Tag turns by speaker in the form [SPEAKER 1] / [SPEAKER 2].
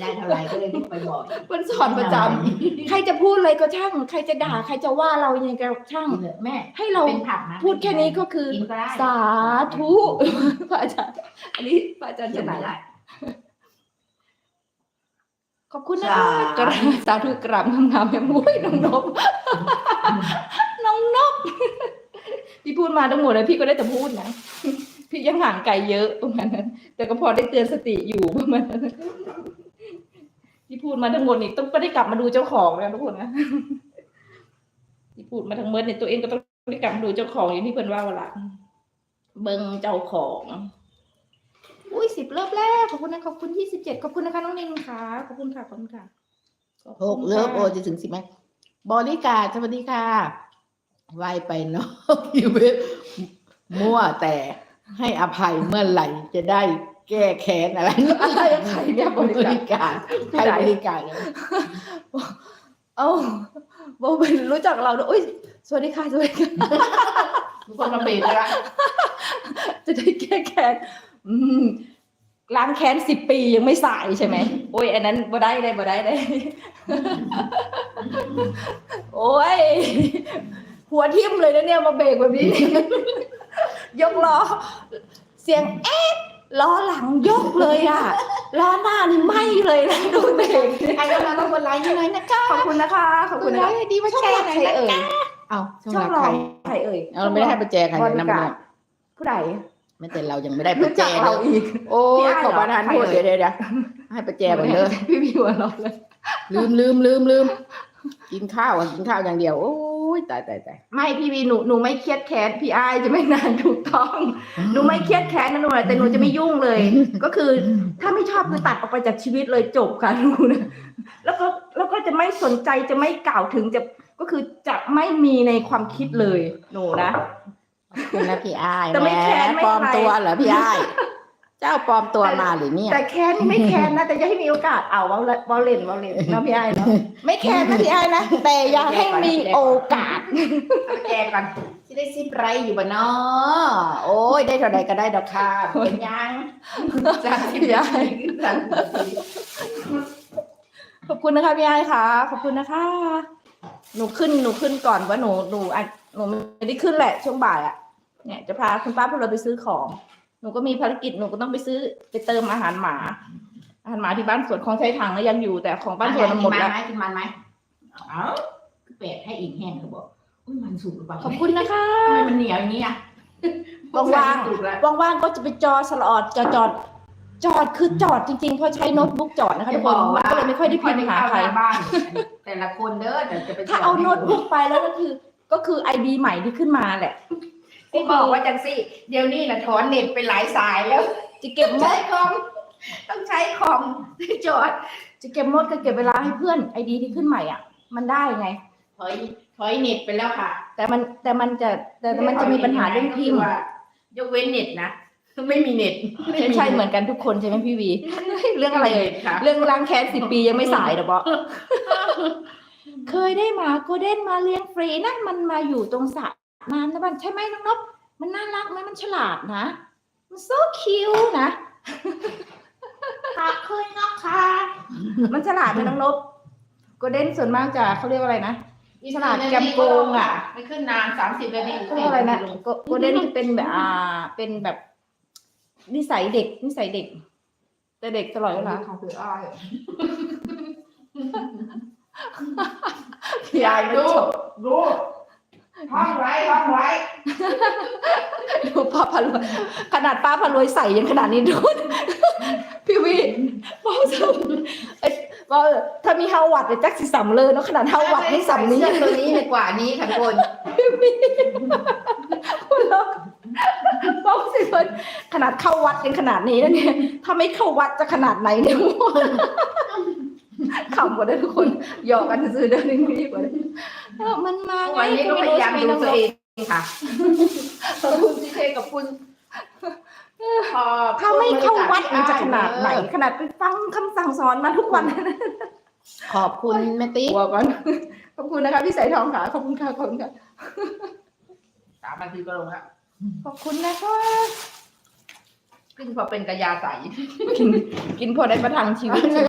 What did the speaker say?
[SPEAKER 1] ได้เท่าไหร่ก็เลยพูดไปบ่อย
[SPEAKER 2] มันสอนประจำใครจะพูดอะไรก็ช่าง ใครจะด่าใครจะว่าเรายังไงก็ช่าง
[SPEAKER 1] กินเถอะแม่
[SPEAKER 2] ให้เรา
[SPEAKER 1] เป็นผักนะ
[SPEAKER 2] พูดแค่นี้ก็คือ
[SPEAKER 1] กินก็ได้
[SPEAKER 2] สาธุพระอาจารย์อันนี้พระอาจารย์
[SPEAKER 1] จะ
[SPEAKER 2] จะ
[SPEAKER 1] ไห
[SPEAKER 2] ไห
[SPEAKER 1] น
[SPEAKER 2] น
[SPEAKER 1] ได้
[SPEAKER 2] ขอบคุณนะคะกราบสาธุกราบงามๆแม่มุ้ยน้องนบน้องนบพี่พูดมาทั้งหมดเลยพี่ก็ได้แต่พูดนะ พี่ยังห่างไกลเยอะประมาณนั้น แต่ก็พอได้เตือนสติอยู่ประมาณนั้นที่ พูดมาทั้งหมดนี่ต้องก็ได้กลับมาดูเจ้าของแล้วทุกคนนะที่พูดมาทั้งหมดเนี่ยตัวเองก็ต้องได้กลับมาดูเจ้าของอย่างที่เพิ่นว่าเวลาเบิ่งเจ้าของ อุ้ยสิบรอบแรกขอบคุณนะขอบคุณยี่สิบเจ็ดขอบคุณนะคะน้องนินค่ะขอบคุณค่ะขอบคุณค่ะขอบ
[SPEAKER 3] หก
[SPEAKER 2] คุณ
[SPEAKER 3] เลิฟ
[SPEAKER 2] ค่ะ
[SPEAKER 3] โอจะถึงสิบไหมบริการสวัสดีค่ะไหวไปเนาะชีวิตมั่วแต่ ให้อภัยเมื่อไหร่จะได้แก้แค้นอะไร
[SPEAKER 2] อะไรอะใครเนี่ยบบริ
[SPEAKER 3] ริ
[SPEAKER 2] การ
[SPEAKER 3] การใครบริการเลย
[SPEAKER 2] เอ้าโบเป็นรู้จักเราด้วยอุ้ยสวัสดีค่ะสวัสดีค่ะ
[SPEAKER 3] ทุกคนมาเบรกแล้ว
[SPEAKER 2] จะได้แก้แค้นอืมล้างแค้นสิบปียังไม่สายใช่ไหมโอ้ยอันนั้นบ่ได้เลยบ่ได้เลยโอ้ยหัวทิ่มเลยนะเนี่ยมาเบรกแบบนี้ ยกล้อ เสียงเอ๊ะล้อหลังยกเลยอะล้อหน้านี่ไหมเลยนะดูเบรกเนี่ย
[SPEAKER 3] ใครก็มาต้องกดไลค์ให้หน่อยนะจ๊ะ
[SPEAKER 2] ขอบคุณนะคะขอบ
[SPEAKER 3] ก
[SPEAKER 2] คุณ
[SPEAKER 3] ด
[SPEAKER 2] นะ
[SPEAKER 3] ไล
[SPEAKER 2] คะ
[SPEAKER 3] ค์ให้ดีมา
[SPEAKER 2] ช่อง
[SPEAKER 3] แชร์
[SPEAKER 2] รัก
[SPEAKER 3] หน่อ
[SPEAKER 2] ใคร
[SPEAKER 3] ยนะ
[SPEAKER 2] เอ่ย
[SPEAKER 3] เอาช่อง
[SPEAKER 2] ช่อง
[SPEAKER 3] รัก
[SPEAKER 2] เรา
[SPEAKER 3] ใคร
[SPEAKER 2] ใครเอ่ย
[SPEAKER 3] เราไม่ได้ให้ประแจใคร
[SPEAKER 2] บ
[SPEAKER 3] เลย
[SPEAKER 2] ริ
[SPEAKER 3] นะ
[SPEAKER 2] การ
[SPEAKER 3] เนี่ย
[SPEAKER 2] ผู้ใด
[SPEAKER 3] ไม่แต่เรายังไม่ได้ประ
[SPEAKER 2] รู้
[SPEAKER 3] แจ
[SPEAKER 2] จักเรา
[SPEAKER 3] เลย
[SPEAKER 2] อีก
[SPEAKER 3] โอ้
[SPEAKER 2] พี่
[SPEAKER 3] ย
[SPEAKER 2] อ้าย
[SPEAKER 3] ขอประทาน
[SPEAKER 2] เหรอ
[SPEAKER 3] โทษ
[SPEAKER 2] ใครเอ่ย
[SPEAKER 3] เดี๋ยวเดี๋ยวเดี๋ยวให้ประแจก่อนเด้อ
[SPEAKER 2] พี่พี่หัวเราะเลย
[SPEAKER 3] ลืมลืมลืมลืมกินข้าวอะกินข้าวอย่างเดียวโอ้ ยตายตายตาย
[SPEAKER 2] ไม่พี่วีหนูหนูไม่เครียดแค้นพี่อายจะไม่นานถูกต้องหนูไม่เครียดแค้นนะหนูแต่หนูจะไม่ยุ่งเลย ก็คือถ้าไม่ชอบคือตัดออกไปจากชีวิตเลยจบค่ะหนูนะแล้วก็แล้วก็จะไม่สนใจจะไม่กล่าวถึงจะก็คือจะไม่มีในความคิดเลยหนูนะ
[SPEAKER 3] ขอบคุณนะพี่อ้าย
[SPEAKER 2] แต่ไม่แค้นไม่
[SPEAKER 3] ปลอม
[SPEAKER 2] ใคร
[SPEAKER 3] ตัวเหรอพี่อ้าย เจ้าปลอมตัวมาหรือเนี่ย
[SPEAKER 2] แต่แค้นนี่ไม่แค้นนะ แต่จะให้มีโอกาสเอาวอลวอลเลนวอลเลนเนาะพี่ไอ้เนาะไม่แค้นนะพี่ไอ้นะแต่อยากให้มีโอกาส
[SPEAKER 3] ประแจก่อนที่ได้ซิปไรอยู่บ้านอโอ้ยได้เท่าใดก็ได้ดอกค่ะเป็นยังสามสิบ
[SPEAKER 2] พี่ไอ้
[SPEAKER 3] สามสิบ
[SPEAKER 2] ขอบคุณนะคะพี่ไอ้ค่ะ ขอบคุณนะคะหนูขึ้นหนูขึ้นก่อนว่าหนูหนูอะหนูไม่ได้ขึ้นแหละช่วงบ่ายอะเนี่ยจะพาคุณป้าพวกเราไปซื้อของห นูก็มีภารกิจหนูก็ต้องไปซื้อไปเติมอาหารหมา อาหารหมาที่บ้านสวนของใช้ถังก็ยังอยู่แต่ของบ้านสวนมันหมดแล้ว
[SPEAKER 1] กินมันไหมกินมันไหมเอ้าเป็ดให้อีกแห้งเขาบอกอุ้ยมันสุกหรือเปล่า
[SPEAKER 2] ขอบคุณนะคะ
[SPEAKER 1] ทำไมมันเหนียวอย่างนี้อะ
[SPEAKER 2] ว่าง
[SPEAKER 1] สุกแล้ว
[SPEAKER 2] ๆว่างๆก็จะไปจอสลอดจอดจอด จอดคือจอดจริงๆเพราะใช้โน้ตบุ๊กจอดนะคะทุกคนมันก็เลยไม่ค่อยได้พิมพ์หาใคร
[SPEAKER 1] บ้านแต่ละคนเด้อเดี๋ยวจะไป
[SPEAKER 2] ถ้าเอาโน้ตบุ๊กไปแล้วก็คือ ก็คือไอดีใหม่ที่ขึ้นมาแหละ
[SPEAKER 1] ที่บอกว่าจังสิเดี๋ยวนี้นะถอนเน็ตไปหลายสายแล้ว
[SPEAKER 2] จะเก็บม
[SPEAKER 1] ใช้
[SPEAKER 2] ด
[SPEAKER 1] คอมต้องใช้คอมจอด
[SPEAKER 2] จะเก็บมดก็เก็บเวลาให้เพื่อนไอดีที่ขึ้นใหม่อะ มันได้ไง
[SPEAKER 1] ถอยถอยเน็ตไปแล้วค่ะ
[SPEAKER 2] แต่มันแต่มันจะแต่มันจะมีปัญหาเรื่องพิมพ์
[SPEAKER 1] ว่ายกเว้นเน็ตนะไม่มีเน็ต
[SPEAKER 2] ใช่เหมือนกันทุกคนใช่ไหมพี่วี เรื่องอะไรเอ่ย
[SPEAKER 1] ค่ะ
[SPEAKER 2] เรื่องล้างแค้นสิบปียังไม่สายหรอปะเคยได้หมาโกลเด้นมาเลี้ยงฟรีนะมันมาอยู่ตรงสระ น้ำนะบ้านใช่ไหมน้องนบมันน่ารักไหมมันฉลาดนะ มัน so cute นะ
[SPEAKER 1] ค่ะเคยเนาะค่ะ
[SPEAKER 2] มันฉลาดไหมน้องนบโกลเด้นส่วนมากจะเขาเรียกว่าอะไรนะ ฉลาดแกมโกงอะ
[SPEAKER 1] ไม่ขึ้นนานสามสิบนาที
[SPEAKER 2] เขาเรียกอะไรนะโกโกลเด้นจะเป็นแบบอ่าเป็นแบบนิสัยเด็กนิสัยเด็ก แต่เด็กตลอดเวลา
[SPEAKER 1] ของพี่อ้อย
[SPEAKER 2] พี่อายมัน
[SPEAKER 1] ดู
[SPEAKER 2] ชอบ
[SPEAKER 1] ดู ห้องไว้ห้องไว้
[SPEAKER 2] ดูป้าพารวยขนาดป้าพารวยใส่ยังขนาดนี้ดูพี่วีบอกสเอ้ยบอกถ้ามีเฮาวัดเนี่ยแจ็คสิสัมเลยเนาะขนาดเฮาวัดไม่สัมนี้
[SPEAKER 1] เสื้อตัวนี้ดีกว่านี้ค่ะทุกคน
[SPEAKER 2] บอกสิเพิ่นขนาดเข้าวัดยังขนาดนี้แล้วเนี่ยถ้าไม่เข้าวัดจะขนาดไหนเนี่ยขำ กว่าได้ทุกคนหยอกกันซื้อเดินนี่กว่าได้เออมันมาไง
[SPEAKER 1] วันนี้ก็พยายามดูตัวเองค่ะ
[SPEAKER 2] ขอบคุณซีเคกับคุณ
[SPEAKER 1] พอ
[SPEAKER 2] ถ้าไม่เข้าวัดมันจะขนาดไหนขนาดไปฟังคำสั่งสอนมาทุกวัน
[SPEAKER 3] ขอบคุณแม่ติ๊ก
[SPEAKER 2] หัวก่อนขอบคุณนะคะพี่สายทองค่ะขอบคุณค่ะขอบคุณค่ะ
[SPEAKER 1] สามนาทีก็ลงแล้ว
[SPEAKER 2] ขอบคุณนะคะ
[SPEAKER 1] ขึ้นพอเป็นกระยาใส
[SPEAKER 2] กินกินพอได้ประทังชีวิต